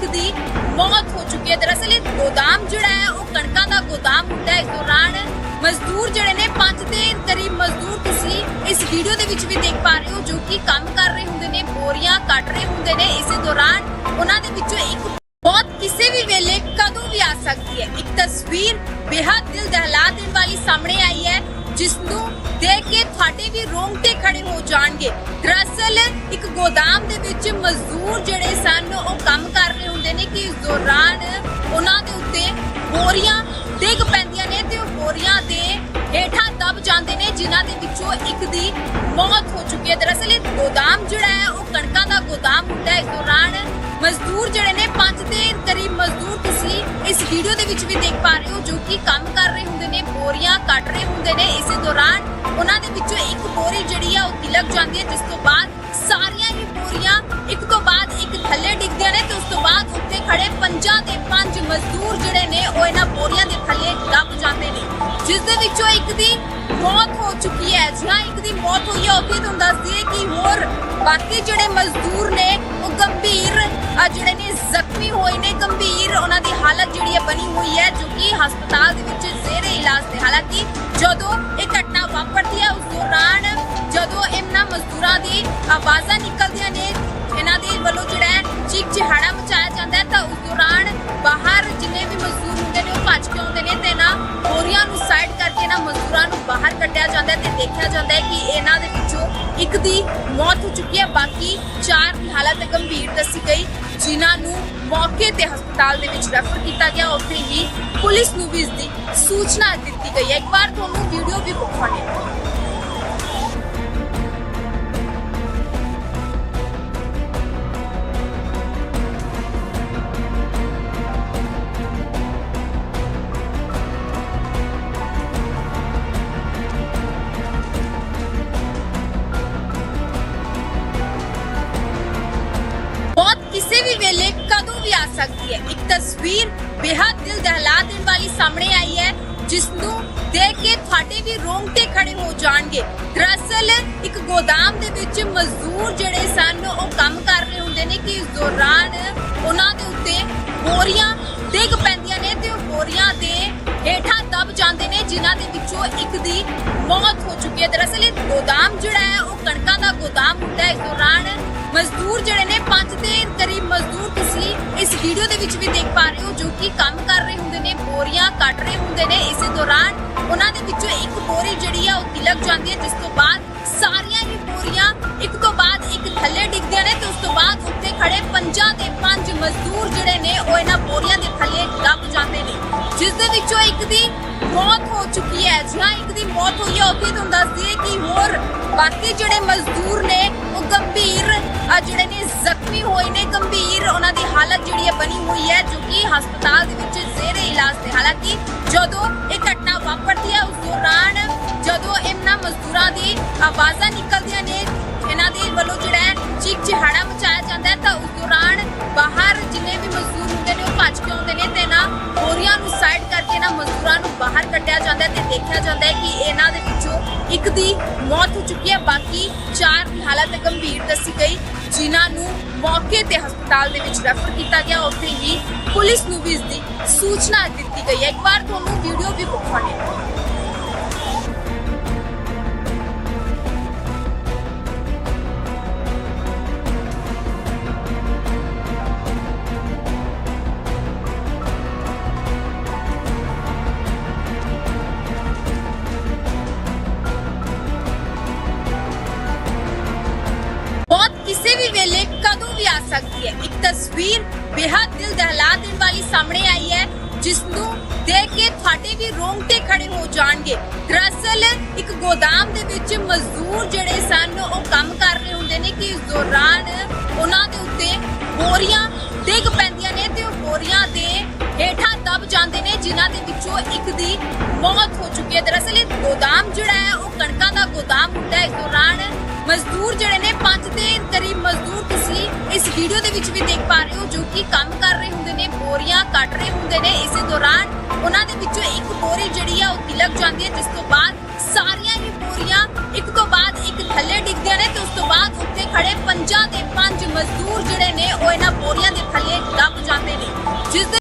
ਇੱਕ ਦੀ ਮੌਤ ਹੋ ਚੁੱਕੀ ਹੈ। ਦਰਅਸਲ ਇਹ ਗੋਦਾਮ ਜਿਹੜਾ ਹੈ, ਉਹ ਕਣਕਾਂ ਦਾ ਗੋਦਾਮ ਹੁੰਦਾ ਹੈ। ਇਸ ਦੌਰਾਨ ਮਜ਼ਦੂਰ ਜਿਹੜੇ ਨੇ, ਪੰਜ ਦੇ ਕਰੀਬ ਮਜ਼ਦੂਰ ਤੁਸੀਂ ਇਸ ਵੀਡੀਓ ਦੇ ਵਿੱਚ ਵੀ ਦੇਖ ਪਾ ਰਹੇ ਹੋ, ਜੋ ਕਿ ਕੰਮ ਕਰ ਰਹੇ ਹੁੰਦੇ ਨੇ, ਬੋਰੀਆਂ ਕੱਟ ਰਹੇ ਹੁੰਦੇ ਨੇ। ਇਸੇ ਦੌਰਾਨ ਹੋ ਜਾਣਗੇ। ਦਰਅਸਲ ਇੱਕ ਗੋਦਾਮ ਦੇ ਵਿੱਚ ਮਜ਼ਦੂਰ ਜਿਹੜੇ ਸਨ, ਉਹ ਕੰਮ ਕਰ ਰਹੇ ਹੁੰਦੇ ਨੇ ਕਿ ਇਸ ਦੌਰਾਨ ਉਹਨਾਂ ਦੇ ਉੱਤੇ ਬੋਰੀਆਂ ਡਿੱਗ ਪੈਂਦੀਆਂ ਨੇ ਤੇ ਉਹ ਬੋਰੀਆਂ ਦੇ ਹੇਠਾਂ ਦਬ ਜਾਂਦੇ ਨੇ, ਜਿਨ੍ਹਾਂ ਦੇ ਵਿੱਚੋਂ ਇੱਕ ਦੀ ਮੌਤ ਹੋ ਚੁੱਕੀ ਹੈ। ਦਰਅਸਲ ਇਹ ਗੋਦਾਮ ਜਿਹੜਾ ਹੈ, ਉਹ ਕਣਕਾਂ ਦਾ ਗੋਦਾਮ ਹੁੰਦਾ ਹੈ। ਇਸ ਦੌਰਾਨ ਮਜ਼ਦੂਰ ਜਿਹੜੇ ਨੇ, ਪੰਜ ਦੇ ਕਰੀਬ ਮਜ਼ਦੂਰ ਤੁਸੀਂ ਇਸ ਵੀਡੀਓ ਦੇ ਵਿੱਚ ਵੀ ਦੇਖ ਪਾ ਰਹੇ ਹੋ, ਜੋ ਕਿ ਕੰਮ ਕਰ ਰਹੇ ਹੁੰਦੇ ਨੇ, ਬੋਰੀਆਂ ਕੱਟ ਰਹੇ ਹੁੰਦੇ ਨੇ। ਇਸੇ ਦੌਰਾਨ ਉਹਨਾਂ ਦੇ ਵਿੱਚੋਂ ਇੱਕ ਬੋਰੀ ਜਿਹੜੀ ਆ ਉਹ ਤਿਲਕ ਜਾਂਦੀ ਹੈ, ਜਿਸ ਤੋਂ ਬਾਅਦ ਸਾਰੀਆਂ ਹੀ ਬੋਰੀਆਂ ਇੱਕ ਤੋਂ ਬਾਅਦ ਇੱਕ ਥੱਲੇ ਡਿੱਗਦੀਆਂ ਨੇ ਤੇ ਉਸ ਤੋਂ ਬਾਅਦ ਉੱਤੇ ਖੜੇ ਪੰਜਾਂ ਦੇ ਪੰਜ ਮਜ਼ਦੂਰ ਜਿਹੜੇ ਨੇ, ਉਹ ਇਹਨਾਂ ਬੋਰੀਆਂ ਦੇ ਥੱਲੇ ਦਬ ਜਾਂਦੇ ਨੇ। ਜਿਸ ਦੇ ਵਿੱਚੋਂ ਇੱਕ ਦੀ ਮੌਤ ਹੋ ਚੁੱਕੀ ਹੈ। ਜਾਂ ਇੱਕ ਦੀ ਮੌਤ ਹੋਈ ਹੈ ਉੱਥੇ ਤੁਹਾਨੂੰ ਦੱਸ ਦਈਏ ਕਿ ਹੋਰ ਬਾਕੀ ਜਿਹੜੇ ਮਜ਼ਦੂਰ ਨੇ, ਉਹ ਗੰਭੀਰ ਜਿਹੜੇ ਨੇ ਜ਼ਖਮੀ ਹੋਏ ਨੇ, ਗੰਭੀਰ ਉਹਨਾਂ ਦੀ ਹਾਲਤ ਜਿਹੜੀ ਹੈ ਬਣੀ ਹੋਈ ਹੈ, ਜੋ ਕਿ ਹਸਪਤਾਲ ਦੇ ਵਿੱਚ ਜ਼ੇਰੇ ਇਲਾਜ ਨੇ ਹਾਲਾਂਕਿ ਜਦੋਂ ਇਹ ਆਵਾਜ਼ਾਂ ਨਿਕਲਦੀਆਂ ਨੇ। ਇਹਨਾਂ ਦੇ ਵੱਲੋਂ ਜਿਹੜਾ ਹੈ ਚੀਕ ਚਿਹਾੜਾ ਮਚਾਇਆ ਜਾਂਦਾ ਹੈ। ਤਾਂ ਉਸ ਦੌਰਾਨ ਬਾਹਰ ਜਿੰਨੇ ਵੀ ਮਜ਼ਦੂਰ ਹੁੰਦੇ ਨੇ, ਉਹ ਭੱਜ ਕੇ ਆਉਂਦੇ ਨੇ ਤੇ ਨਾ ਬੋਰੀਆਂ ਨੂੰ ਸਾਈਡ ਕਰਕੇ ਨਾ ਮਜ਼ਦੂਰਾਂ ਨੂੰ ਬਾਹਰ ਕੱਢਿਆ ਜਾਂਦਾ ਹੈ ਤੇ ਦੇਖਿਆ ਜਾਂਦਾ ਹੈ ਕਿ ਇਹਨਾਂ ਦੇ ਵਿੱਚੋਂ ਇੱਕ ਦੀ ਮੌਤ ਹੋ ਚੁੱਕੀ ਹੈ। ਬਾਕੀ ਚਾਰ ਦੀ ਹਾਲਤ ਗੰਭੀਰ ਦੱਸੀ ਗਈ, ਜਿਨ੍ਹਾਂ ਨੂੰ ਮੌਕੇ ਤੇ ਹਸਪਤਾਲ ਦੇ ਵਿੱਚ ਰੈਫਰ ਕੀਤਾ ਗਿਆ। ਉੱਥੇ ਹੀ ਪੁਲਿਸ ਨੂੰ ਵੀ ਇਸ ਦੀ ਸੂਚਨਾ ਦਿੱਤੀ ਗਈ ਹੈ। ਇੱਕ ਵਾਰ ਤੁਹਾਨੂੰ ਵੀਡੀਓ ਵੀ ਵਿਖਾਉਣੀ ਹਾਂ। ਸਕਦੀ ਹੈ। ਇੱਕ ਤਸਵੀਰ ਬੇहद ਦਿਲ ਦਹਿਲਾ ਦੇਣ ਵਾਲੀ ਸਾਹਮਣੇ ਆਈ ਹੈ ਜਿਸ ਨੂੰ ਦੇਖ ਕੇ ਤੁਹਾਡੇ ਵੀ ਰੋਂਗਟੇ ਖੜੇ ਹੋ ਜਾਣਗੇ। ਦਰਅਸਲ ਇੱਕ ਗੋਦਾਮ ਦੇ ਵਿੱਚ ਮਜ਼ਦੂਰ ਜਿਹੜੇ ਸਨ, ਉਹ ਕੰਮ ਕਰ ਰਹੇ ਹੁੰਦੇ ਨੇ ਕਿ ਇਸ ਦੌਰਾਨ ਉਹਨਾਂ ਦੇ ਉੱਤੇ ਬੋਰੀਆਂ ਡਿੱਗ ਪੈਂਦੀਆਂ ਨੇ ਤੇ ਉਹ ਬੋਰੀਆਂ ਦੇ ਹੇਠਾਂ ਦਬ ਜਾਂਦੇ ਨੇ, ਜਿਨ੍ਹਾਂ ਦੇ ਵਿੱਚੋਂ ਇੱਕ ਦੀ ਮੌਤ ਹੋ ਚੁੱਕੀ ਹੈ। ਦਰਅਸਲ ਇਹ ਗੋਦਾਮ ਜਿਹੜਾ ਹੈ, ਉਹ ਕਣਕਾਂ ਦਾ ਗੋਦਾਮ ਹੁੰਦਾ ਹੈ। ਇਸ ਦੌਰਾਨ ਮਜ਼ਦੂਰ ਜਿਹੜੇ ਨੇ ਇਸ ਵੀਡੀਓ ਦੇ ਵਿੱਚ ਵੀ ਦੇਖ ਪਾ ਰਹੇ ਹੋ ਜੋ ਕਿ ਕੰਮ ਕਰ ਰਹੇ ਹੁੰਦੇ ਨੇ, ਬੋਰੀਆਂ ਕੱਟ ਰਹੇ ਹੁੰਦੇ ਨੇ। ਇਸੇ ਦੌਰਾਨ ਉਹਨਾਂ ਦੇ ਵਿੱਚੋਂ ਇੱਕ ਬੋਰੀ ਜਿਹੜੀ ਆ, ਉਹ ਤਿਲਕ ਜਾਂਦੀ ਹੈ, ਜਿਸ ਤੋਂ ਬਾਅਦ ਸਾਰੀਆਂ ਹੀ ਬੋਰੀਆਂ ਇੱਕ ਤੋਂ ਬਾਅਦ ਇੱਕ ਥੱਲੇ ਡਿੱਗਦੀਆਂ ਨੇ ਤੇ ਉਸ ਤੋਂ ਬਾਅਦ ਉੱਤੇ ਖੜੇ ਪੰਜਾਂ ਦੇ ਪੰਜ ਮਜ਼ਦੂਰ ਜਿਹੜੇ ਨੇ, ਉਹ ਇਹਨਾਂ ਬੋਰੀਆਂ ਦੇ ਥੱਲੇ ਦੱਬ ਜਾਂਦੇ ਨੇ। ਜਿਸ ਦੇ ਵਿੱਚੋਂ ਇੱਕ ਦੀ ਮੌਤ ਹੋ ਚੁੱਕੀ ਹੈ। ਜਾਂ ਇੱਕ ਦੀ ਮੌਤ ਹੋਈ ਹੈ ਉੱਥੇ ਤੁਹਾਨੂੰ ਦੱਸ ਦਈਏ ਕਿ ਹੋਰ ਬਾਕੀ ਜਿਹੜੇ ਮਜ਼ਦੂਰ ਨੇ, ਉਹ ਗੰਭੀਰ ਜਿਹੜੇ ਨੇ ਜ਼ਖਮੀ ਹੋਏ ਨੇ ਹਾਲਤ ਜਿਹੜੀ ਹੈ ਬਣੀ ਹੋਈ ਹੈ, ਜੋ ਕਿ ਹਸਪਤਾਲ ਦੇ ਵਿੱਚ ਜ਼ੇਰੇ ਇਲਾਜ ਨੇ ਹਾਲਾਂਕਿ ਜਦੋਂ ਇਹ ਘਟਨਾ ਵਾਪਰਦੀ ਹੈ, ਉਸ ਦੌਰਾਨ ਜਦੋਂ ਇਹਨਾਂ ਮਜ਼ਦੂਰਾਂ ਦੀ ਆਵਾਜ਼ਾਂ ਨਿਕਲਦੀਆਂ ਨੇ, ਇਹਨਾਂ ਦੇ ਵੱਲੋਂ ਜਿਹੜਾ ਹੈ ਚੀਕ ਚਿਹਾੜਾ ਮਚਾਇਆ ਜਾਂਦਾ ਹੈ, ਤਾਂ ਉਸ ਦੌਰਾਨ ਬਾਹਰ ਜਿੰਨੇ ਵੀ ਮਜ਼ਦੂਰ ਹੁੰਦੇ ਨੇ, ਉਹ ਭੱਜ ਕੇ ਆਉਂਦੇ ਨੇ ਤੇ ਨਾ ਬੋਰੀਆਂ ਨੂੰ ਸਾਈਡ ਕਰਕੇ ਨਾ ਮਜ਼ਦੂਰਾਂ ਨੂੰ ਬਾਹਰ ਕੱਢਿਆ ਜਾਂਦਾ ਹੈ ਤੇ ਦੇਖਿਆ ਜਾਂਦਾ ਹੈ ਕਿ ਇਹਨਾਂ ਦੇ ਵਿੱਚੋਂ ਇੱਕ ਦੀ ਮੌਤ ਹੋ ਚੁੱਕੀ ਹੈ, ਬਾਕੀ ਚਾਰ ਦੀ ਹਾਲਤ ਗੰਭੀਰ ਦੱਸੀ ਗਈ। ਜਿਨ੍ਹਾਂ ਨੂੰ ਮੌਕੇ ਤੇ ਹਸਪਤਾਲ ਦੇ ਵਿੱਚ ਰੈਫਰ ਕੀਤਾ ਗਿਆ, ਉੱਥੇ ਹੀ ਪੁਲਿਸ ਨੂੰ ਵੀ ਇਸ ਦੀ ਸੂਚਨਾ ਦਿੱਤੀ ਗਈ ਹੈ। ਇੱਕ ਵਾਰ ਤੁਹਾਨੂੰ ਵੀਡੀਓ ਵੀ ਵਿਖਾਉਣੀ ਹਾਂ। ਇੱਕ ਤਸਵੀਰ ਬੇहद ਦਿਲ ਦਹਿਲਾ ਦੇਣ ਵਾਲੀ ਸਾਹਮਣੇ ਆਈ ਹੈ, ਜਿਸ ਨੂੰ ਦੇਖ ਕੇ ਤੁਹਾਡੇ ਵੀ ਰੋਂਗਟੇ ਖੜੇ ਹੋ ਜਾਣਗੇ। ਦਰਅਸਲ ਇੱਕ ਗੋਦਾਮ ਦੇ ਵਿੱਚ ਵੀਡੀਓ ਦੇ ਵਿੱਚ ਵੀ ਦੇਖ ਪਾ ਰਹੇ ਹੋ ਜੋ ਕਿ ਕੰਮ ਕਰ ਰਹੇ ਹੁੰਦੇ ਨੇ, ਬੋਰੀਆਂ ਕੱਟ ਰਹੇ ਹੁੰਦੇ ਨੇ। ਇਸੇ ਦੌਰਾਨ ਉਹਨਾਂ ਦੇ ਵਿੱਚੋਂ ਇੱਕ ਬੋਰੀ ਜਿਹੜੀ ਆ, ਉਹ ਤਿਲਕ ਜਾਂਦੀ ਹੈ, ਜਿਸ ਤੋਂ ਬਾਅਦ ਸਾਰੀਆਂ ਹੀ ਬੋਰੀਆਂ ਇੱਕ ਤੋਂ ਬਾਅਦ ਇੱਕ ਥੱਲੇ ਡਿੱਗਦੀਆਂ ਨੇ ਤੇ ਉਸ ਤੋਂ ਬਾਅਦ ਉੱਤੇ ਖੜੇ ਪੰਜਾਂ ਦੇ ਪੰਜ ਮਜ਼ਦੂਰ ਜਿਹੜੇ ਨੇ, ਉਹ ਇਹਨਾਂ